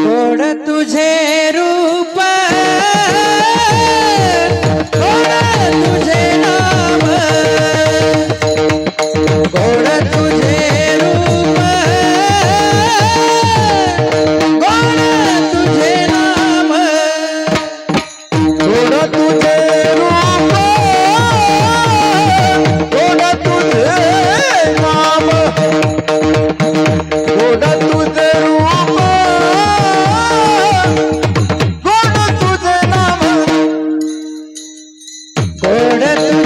थोड़ा तुझे रूप। थोड़ा तुझे नाम। थोड़ा तुझे रूप। थोड़ा तुझे नाम। थोड़ा तुझे ನೋಡಲು